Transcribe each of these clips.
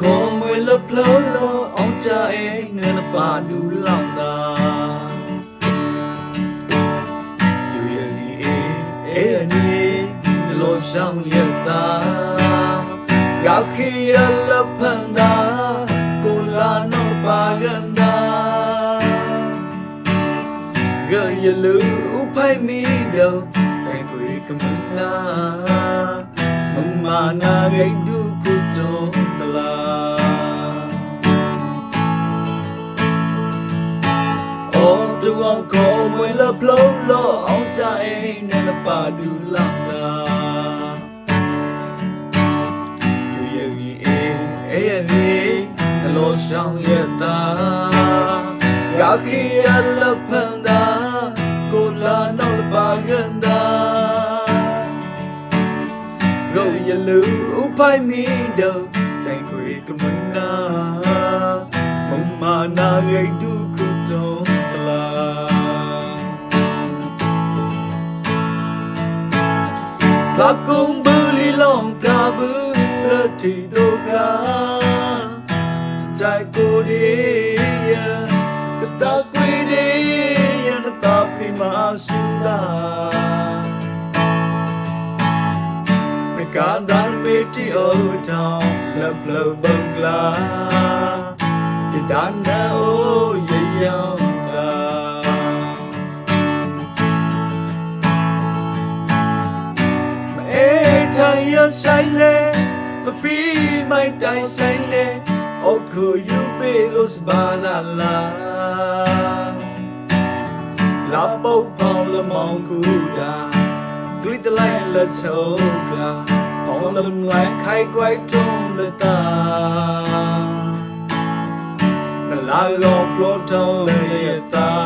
ခေါ်မွေလပလောလောအောင်ကြအိနေလပါဒူလောင်တာယူရနီအေအေနီလောဆောင်ရတာယာခိယလပန္တာကိုလာနောပါဂန္တာကရလူဥဖိုင်မီတော့ဆိုင်ကိုကမနာမမနာဂိတ်ဒု ကိုမွေလပလုံးလောအောင်ကြအိနဲ့ပါဒူလာလာယူရည်အေးအေးအေးလောဆောင်ရတာယာခိယလပန္ဒာကိုလာနောပါဂန္ဒာရောယလူဥပိုင်မီတော့ဆိုင်ခွေကမနာမမနာဂိတုခုဇုံ Plakum buli long prabu lati doga Jai ko de ya Jata kwe de ya na tapi masuda Mekandar meti o down la bla bangla Kita na o I'll shine le be my time shine le oh could you be those banala La bo pong la mong kuda Glit lai la chokla Pong lam lai khai quay tong la ta La go plot tong la ta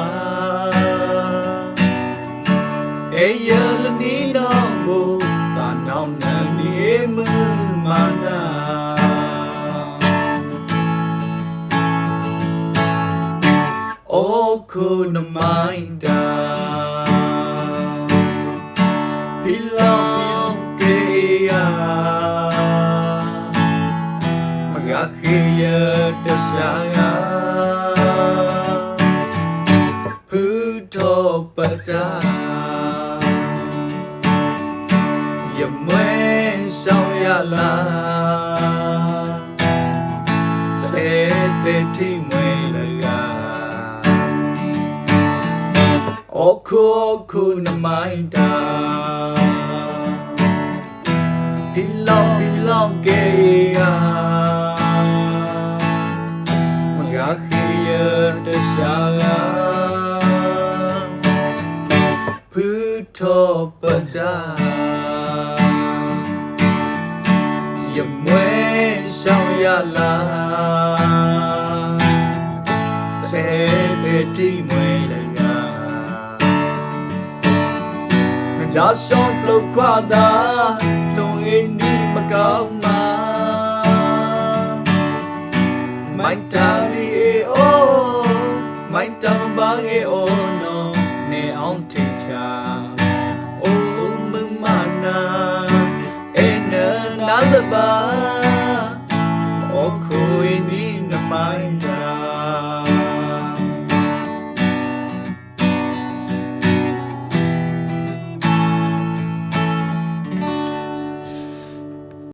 kuna minda Bilangkea Mengakhirnya desanga Puto pecah Ya mwen sao ya la Sete ting အခုခုနမိုင်းတာဒီလောင်ဒီလောင်ကေယာမဂခိယတရှာယဖုထောပဇာယမွေရှောင်းရလာစေပေတိမွေလကမ ဒါဆောင်ပလောက်ခွာတာတုံရင်းဒီမကောင်းမှာမိုင်းတာလီအိုမိုင်းတံပါငေအိုနော်နေအောင်ထေချာအိုမမနာအင်းနာလဘာ